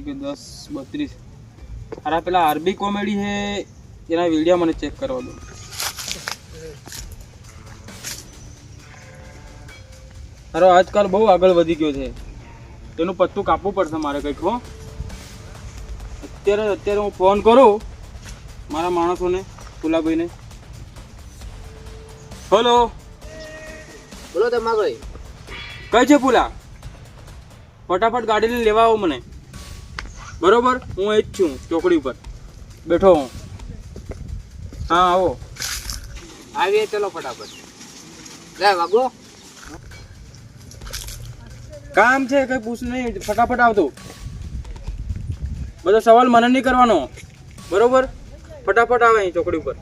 કેટલો દસ બત્રીસ. અરે પેલા આરબી કોમેડી છે એના વીડિયો મને ચેક કરવા દો. અરે આજકાલ બહુ આગળ વધી ગયો છે. તેનું પત્તું કાપવું પડશે મારે કંઈક હો. અત્યારે અત્યારે હું ફોન કરું મારા માણસોને ફુલાભાઈને. હલો. બોલો તમારે કઈ. છે ફુલા? ફટાફટ ગાડી લઈને લેવા આવો મને. બરોબર? હું એ જ છું ચોકડી ઉપર. બેઠો હું. હા આવો. આવીએ ચલો ફટાફટ. લે વાગો કામ છે કઈ પૂછ નહીં ફટાફટ આવતો. બધો સવાલ મને નહીં કરવાનો. બરોબર? ફટાફટ આવે અહીં ચોકડી ઉપર.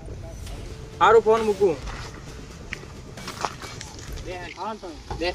સારું ફોન મૂકું દે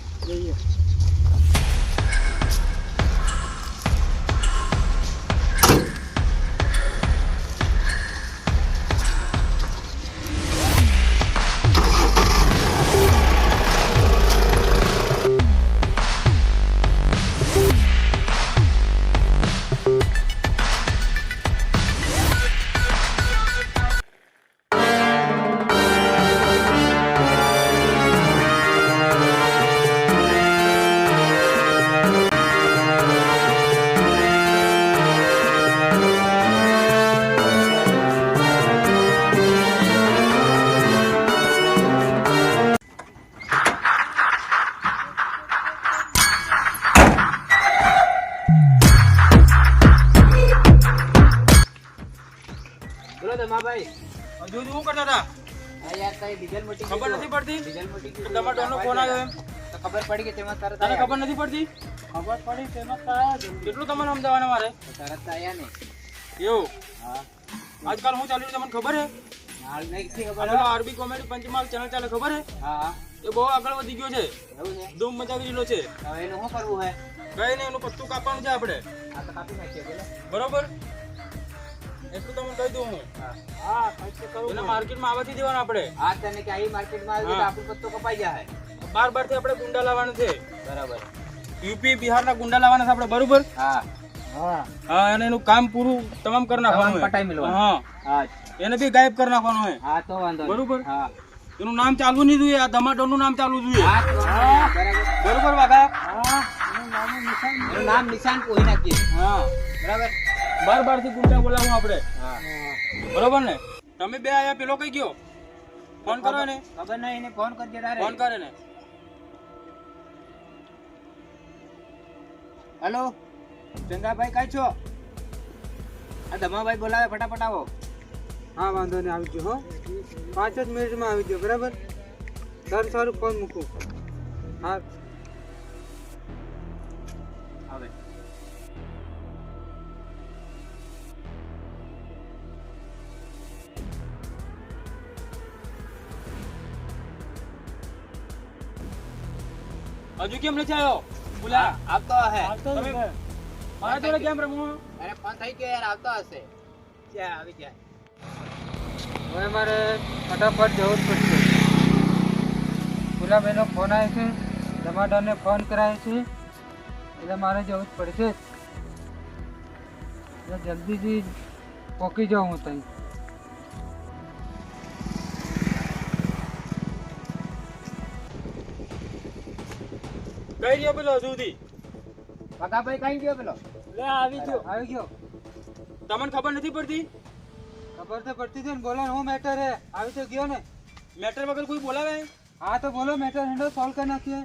બોલો તમાભાઈ હજુ હજુ શું કરતા હતા? આ યાર તઈ ડીઝલ મટી ખબર નથી પડતી? ડીઝલ મટી તમારા ડોનનો ફોન આવ્યો એમ. તો ખબર પડી કે તેમાં તરત તને ખબર નથી પડતી? ખબર પડી તેમાં કેટલું તમને સમજાવવાના મારે? તરત આયા ને. એવું? હા. આજકાલ હું ચાલી રહ્યું તમને ખબર હે? હાલ નહીં ખબર. આરબી કોમેડી પંચમાલ ચેનલ ચાલે ખબર હે? હા. હા એ બહુ આગળ વધી ગયો છે. ધૂમ મચાવી દીધો છે. હવે એનું શું કરવું હે? કઈ નહીં એનું પત્તું કાપવાનું છે આપણે. આ તો કાપી નાખીએ બરોબર? એટલું તમને કહી દઉં હું. હા. એને માર્કેટમાં આવવાથી દેવાનું આપણે. હા તને કે આવી માર્કેટમાં આવી તો આપણો પત્તો કપાઈ જાય. બાર બારથી આપણે ગુંડા લાવવાના છે. બરાબર. યુપી બિહારના ગુંડા લાવવાના છે આપણે બરોબર? હા. હા. હા અને એનું કામ પૂરું તમામ કરી નાખવાનું પટાઈ. મેળવાનું. હા. એને બી ગાયબ કરી નાખવાનું હોય. હા તો વાંધો બરોબર. હા. એનું નામ ચાલવું નહીં જોઈએ. આ ધમાટોનું નામ ચાલવું જોઈએ. બરાબર. બરોબર વાઘા? નામ નિશાન કોઈ નાખીએ હા. બરાબર? બાર બારથી ગુંડા બોલાવું આપણે. બરોબર ને? તમે બે આયા પેલો કઈ ગયો? ફોન કરો ને ખબર નહીં એને ફોન કરજે તારે. ફોન કરે ને હેલો? ચંદ્રાભાઈ કઈ છો? આ ધમાભાઈ બોલાવે ફટાફટ આવો. હા વાંધો નહીં આવી ગયો હો. પાંચ જ મિનિટમાં આવી ગયો બરાબર? સારું સારું ફોન મૂકું. હા. હજુ કેમ નથી આવ્યો? બોલા. આવતો હશે. તમે મારા જોડે કેમ રમવું? અરે ફોન થઈ ગયો યાર આવતો હશે. ક્યાં આવી જાય. હવે મારે ફટાફટ જવું જ પડશે. ગુલાબેનો ફોન આવે છે. ટમાટરને ફોન કરાય છે. એટલે મારે જવું જ પડશે. એટલે જલ્દીથી પોકી જાઉં હું ત્યાં કઈ રહ્યો પેલો સુધી પગાભાઈ કઈ ગયો પેલો? લે આવી ગયો. આવી ગયો. તમને ખબર નથી પડતી? ખબર તો પડતી હતી ને બોલો ને હું મેટર હે? આવી તો ગયો ને. મેટર વગર કોઈ બોલાવે? હા તો બોલો મેટર હેન્ડો સોલ્વ કરી નાખીએ.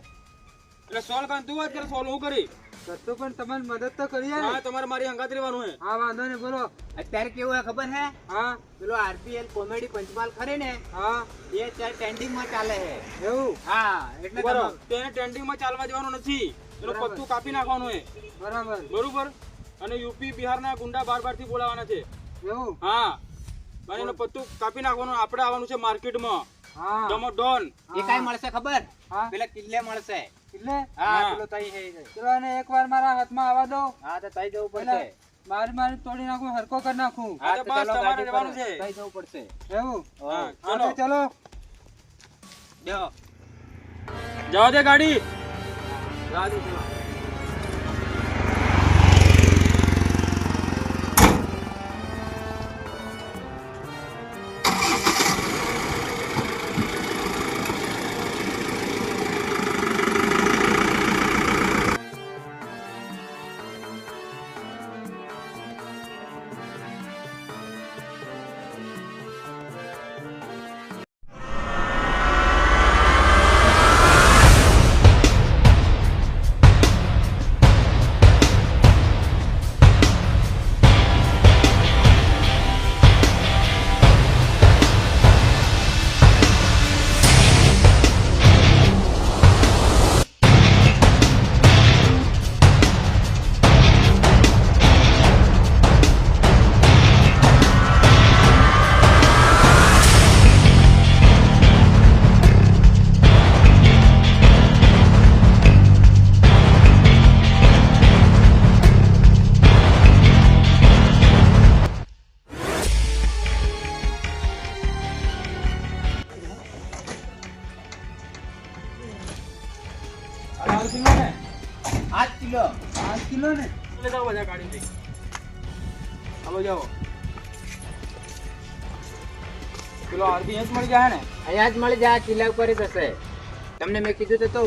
એટલે સોલ કર તું વાત કરે સોલ હું કરી? કરતો પણ તમારી મદદ તો કરી હા તમારે મારી અંગાત રહેવાનું હે. હા વાંધો નહીં બોલો. અત્યારે કેવું હે ખબર હે? હા. પેલો આરપીએલ કોમેડી પંચમાલ ખરે ને હા. એ અત્યારે ટ્રેન્ડિંગમાં ચાલે છે એવું? હા એટલે તેને ટ્રેન્ડિંગમાં ચાલવા જવાનું નથી. પેલો પત્તું કાપી નાખવાનું હે. બરાબર. બરોબર? અને યુપી બિહારના ગુંડા બાર બારથી બોલાવાના છે. એવું? હા. અને એનું પત્તું કાપી નાખવાનું આપણે આવવાનું છે માર્કેટમાં. હા. ડોન એ કઈ મળશે ખબર? હા. પેલા કિલ્લે મળશે. એટલે હા. પેલો તઈ છે ચલો એને એકવાર મારા હાથમાં આવવા દો. હા તો તઈ જવું પડશે. મારી મારી તોડી નાખું હરકો કરી નાખું. હા, તો બસ તમારે રહેવાનું છે. તઈ જવું પડશે. એવું? હા ચલો. ચલો. જાઓ જવા દે ગાડી. જવા મળી જાય ને અહીંયા જ મળી જાય કિલ્લા ઉપર જ હશે. તમને મેં કીધું તો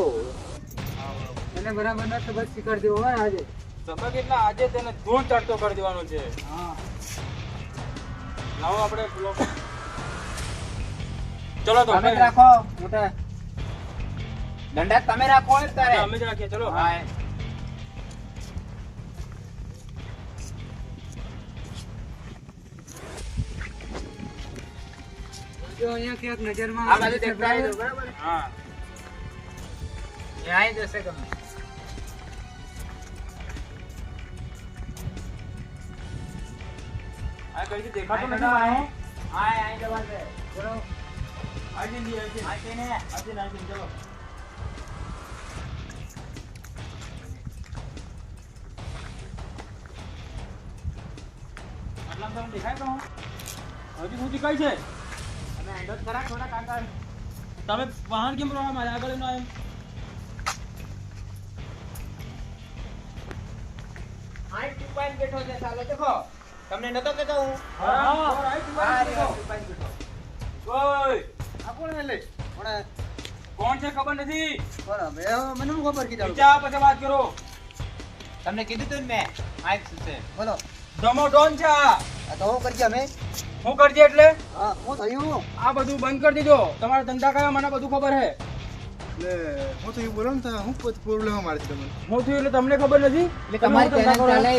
તને બરાબર ના તો બસ શીખવાડી દેવો હોય આજે? સબક એટલે આજે તેને ધૂળ ચડતો કરી દેવાનો છે. હા. લાવો આપણે ચલો તો તમે રાખો મોટા. દંડા તમે રાખો ને તારે. અમે જ રાખીએ ચલો. હા જો અહીંયા ક્યાંક નજરમાં આ બાજુ દેખાય તો બરાબર? હા. ન્યાય જ તમને. આ કઈથી દેખાતો નથી આ હા અહીં જવા દે. ચલો આજે લી આજે આથી ને? આજે ના આજે ચલો. આટલામાં તમને દેખાય તો? હજી સુધી કઈ છે? તમે વાહન કેમ રહો મારે આગળ નો એમ. આઈ ટીપાઈન બેઠો છે સાલો દેખો. તમને નતો કહેતો હું? હા હા. રે બેઠો. ઓય. આ કોણ લે કોણ? કોણ છે ખબર નથી. કોણ હવે? મને શું ખબર કીધું ચા પછી વાત કરો. તમને કીધું તું મેં. આઈ છે? બોલો. ડમો ડોન છે આ આ તો હું કરી અમે. હું કરજે એટલે? હું થયું? આ બધું બંધ કરી દીધો તમારા ધંધા કયા? મને બધું ખબર છે એટલે હું થયું બોલો ને હું પ્રોબ્લેમ અમારે છે તમને? હું થયું એટલે તમને ખબર નથી? એટલે તમારી ધંધા ચેનલ? ચાલે.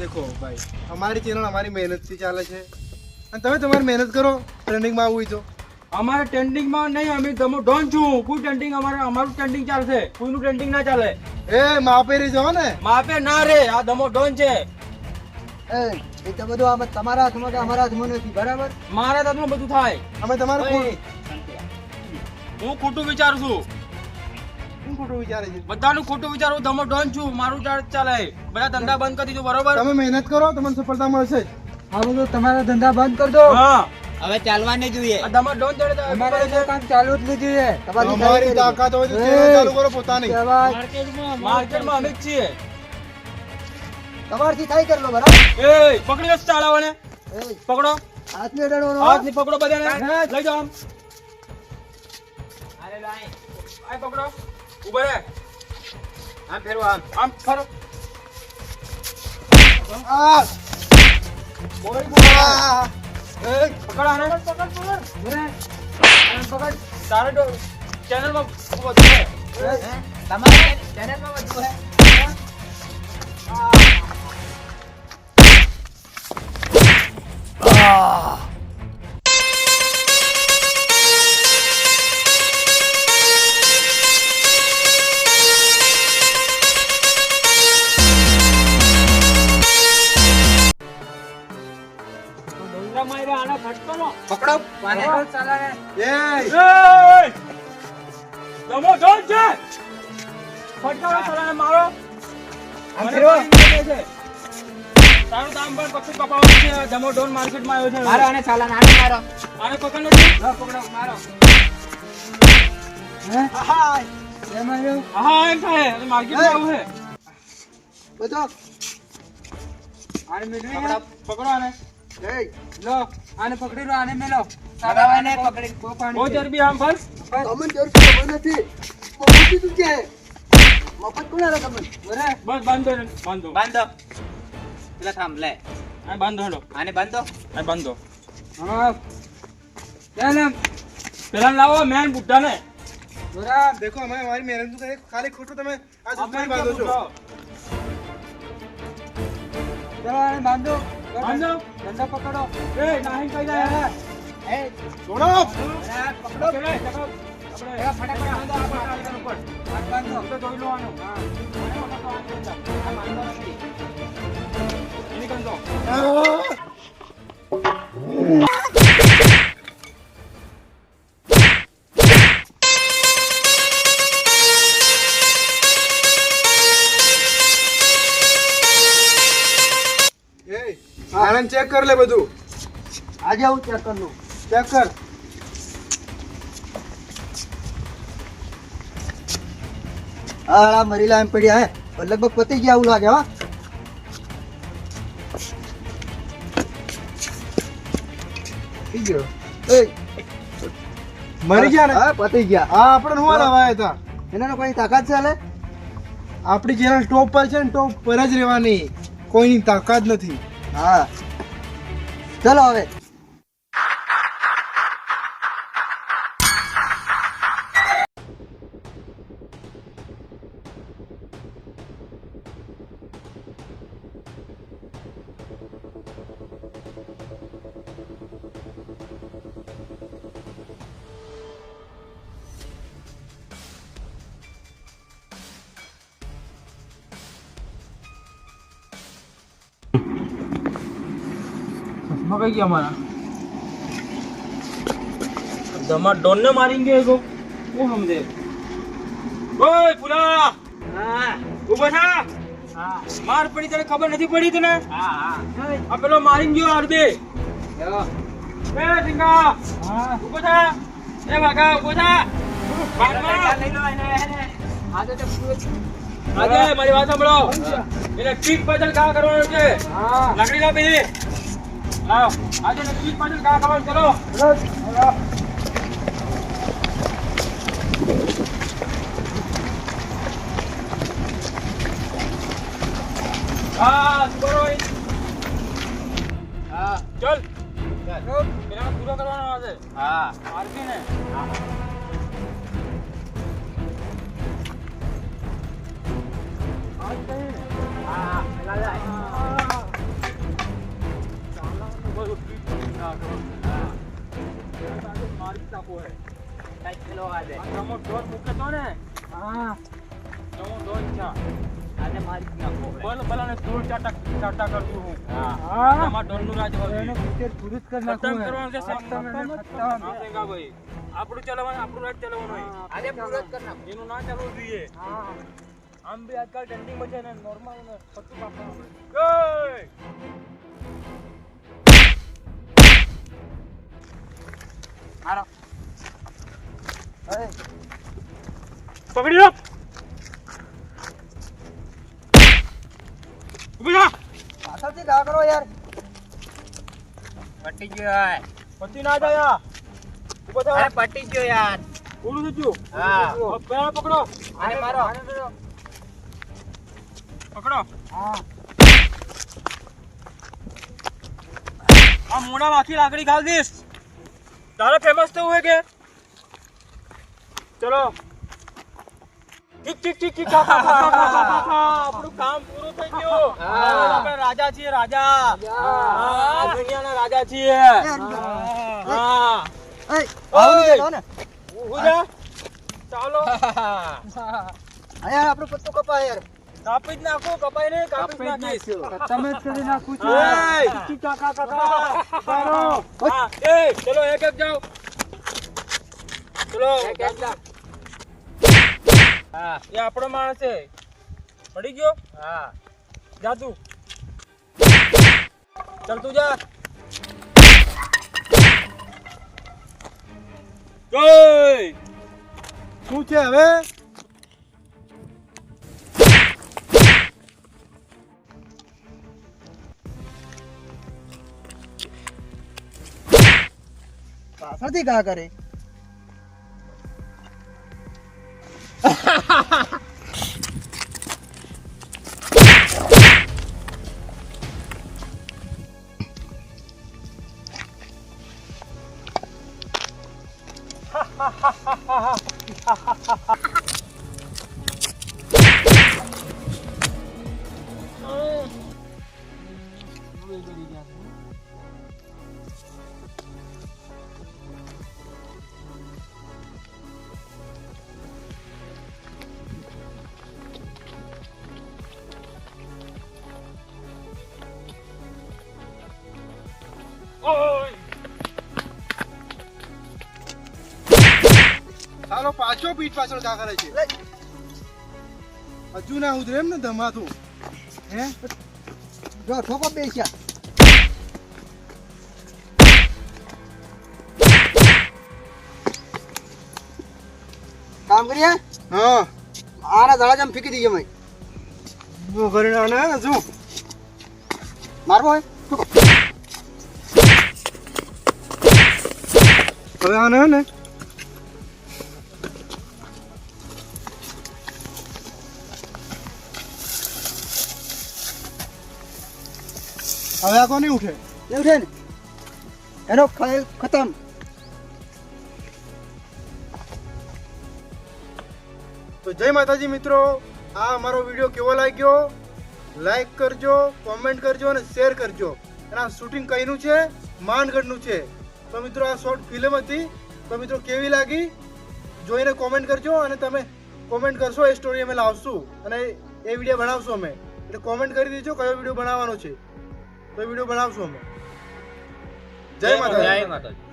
દેખો ભાઈ અમારી ચેનલ અમારી મહેનતથી ચાલે છે. અને તમે તમારી મહેનત કરો ટ્રેન્ડિંગમાં આવું તો. અમારે ટ્રેન્ડિંગમાં નહીં અમે તમે ડોન છું. કોઈ ટ્રેન્ડિંગ અમારે અમારું ટ્રેન્ડિંગ ચાલશે. કોઈનું ટ્રેન્ડિંગ ના ચાલે. એ માપેરી જો ને માપે ના રે. આ દમો ડોન છે. એ એ તો બધું આમાં તમારા હાથમાં કે અમારા હાથમાં નથી બરાબર? મારા હાથમાં બધું થાય. અમે તમારું હું ખોટું વિચારું છું. શું ખોટું વિચારે છે? બધાનું ખોટું વિચારું દમો ડોન છું મારું ચાલ ચાલે. બધા ધંધા બંધ કરી દીધો બરોબર? તમે મહેનત કરો તમને સફળતા મળશે. જ આ બધું તમારા ધંધા બંધ કરી દો. હા. હવે ચાલવા નહીં જોઈએ. તમારે ડોન ચડે અમારે તો કામ ચાલુ જ નહીં જોઈએ. અમારી તાકાત હોય તો ચાલુ કરો પોતાની. માર્કેટમાં અમે જ છીએ. તમારથી થાય કરી લો બરાબર? એ પકડી ચાળાવાને એ પકડો. હાથ ને અડાડવાનો હાથની પકડો બધાને. લઈ જાઓ આમ. અરે લાઈ. આ પકડો. ઊભો રહે. આમ ફેરવો આમ. આમ ફરો. આ. બોરી બોરી આ. એ પકડ આને. પકડ પકડ બોરે આને પકડ. તારે ચેનલ હે? તમારે ચેનલમાં વધુ તારું પણ પક્ષી કપાવાનું છે દમો ડોન માર્કેટમાં આવ્યો છે. મારો આને ચાલા આને મારો. આને પકડ નથી લો પકડો મારો. હે? આહા એમ આવ્યો? આહા એમ થાય. અને આવું છે બધો? આને મેળવી પકડો. પકડો આને. એ લો આને પકડી લો આને મેલો પકડી. બહુ ચરબી આમ બસ. તમને જરૂર ખબર નથી. મફત કે મફત કોણ આલે તમને? બસ બાંધો. બાંધો. બાંધો. પેલા થામ લે. આ બાંધો હેડો. આને બાંધો આ બાંધો હા. ચાલ એમ પેલા લાવો મેન બુટ્ટાને બરા દેખો અમે અમારી મહેનત કરે ખાલી ખોટું તમે આ આ બાંધો છો. ચાલો આને બાંધો. બાંધો. ધંધા પકડો. એ નાહી કઈ જાય. એ છોડો પકડો. પકડે આપણે ફટાફટ બાંધો આ બાંધો ઉપર હાથ બાંધો. તો જોઈ લો આનો હા. આનંદ ચેક કર લે બધું. આજે આવું ચેક કરી ચેક કર. આ મરીલા એમ પડ્યા હે લગભગ પતી ગયા એવું લાગે, હા. થઈ ગયો. એ મરી ગયા ને? હા પતી ગયા. હા આપણે હું. લવાયા હતા એનાનો કોઈ તાકાત હાલે? આપણી ચેનલ ટોપ પર છે ને ટોપ પર જ રહેવાની. કોઈની તાકાત નથી. હા. ચલો હવે. કઈ ગયા મારા. દમા ડોન ને મારી ગયો એકો શું સમજે? ઓય પુલા ઊભો થા. માર પડી તને ખબર નથી પડી તને? આ પેલો મારી ગયો અડબે એ સિંગા. ઊભો થા. એ વાગા ઊભો થા. આજે મારી વાત સાંભળો. એને પીઠ બદલ કા કરવાનો છે. લાકડી લાવ પેલી. લાવ. આજે એને પીઠ પાછળ ઘા કરવાનો એને પિક્ચર પૂરું જ કરી નાખવું હે. ખતમ એને ખતમ. આપણું ચલાવવાનું આપણું રાજ ચલાવવાનું હોય. આજે પૂરો જ કરી નાખો. એનું ના ચાલવું જોઈએ હા. આમ બી આજકાલ ટ્રેન્ડિંગમાં છે ને નોર્મલ ને બધું કાપવાનું હોય. પકડી લો ઊભી થા પાછળથી ઘા કરો યાર. પટી ગયો યાર. પટી ના જાય ઊભો થા. અરે પટી ગયો યાર. ઓલું થઈ હા. પેલા પકડો. આને મારો. પકડો. હા. આ મોડા આખી લાકડી ખાલ દઈશ. તારે ફેમસ તો હોય કે? ચલો. ઠીક ઠીક ઠીક ઠીક ખા, ખા, ખા, ખા, ખા, ખા, ખા. આપણું કામ પૂરું થઈ ગયું હા. આપણે રાજા છીએ રાજા હા, દુનિયાના રાજા છીએ હા એ, આવું નહીં દેખાવ ને ઊભું જા. ચાલો આ યાર આપણું પત્તું કપાય યાર કાપી જ નાખું કપાઈ નહીં કાપી જ નાખીશ ખતમ જ કરી નાખું છું એય, ઠીક ઠીક ખા, ખા, ખા, ખા. ચાલો. હા, એય, ચલો એક એક જાઓ ચલો એક એક જાઓ. હા. એ આપણો માણસ છે. પડી ગયો? હા. જા તું. ચાલ તું જા. શું છે હવે? પાછળથી કા કરે? ha ha ha પાછો પીઠ પાછળ કા કરે છે. હજુ ના ઉધરે એમ ને ધમાતું હે? જો ઠોકો બેસ્યા. કામ કરીએ? હા. આના દાડા જમ ફીકી દીજે મય હું ઘરે આને ને જો મારવો હે હવે આને ને હવે આ કોની ઉઠે? છે ને. એનો ખેલ ખતમ. તો જય માતાજી મિત્રો આ અમારો વીડિયો કેવો લાગ્યો? લાઈક કરજો કોમેન્ટ કરજો અને શેર કરજો. અને આ શૂટિંગ કઈનું છે? માનગઢનું છે. તો મિત્રો આ શોર્ટ ફિલ્મ હતી. તો મિત્રો કેવી લાગી? જોઈને કોમેન્ટ કરજો અને તમે કોમેન્ટ કરશો એ સ્ટોરી અમે લાવશું. અને એ વીડિયો બનાવશું અમે. એટલે કોમેન્ટ કરી દેજો કયો વીડિયો બનાવવાનો છે. તો વીડિયો બનાવશું અમે. જય માતા જય માતાજી.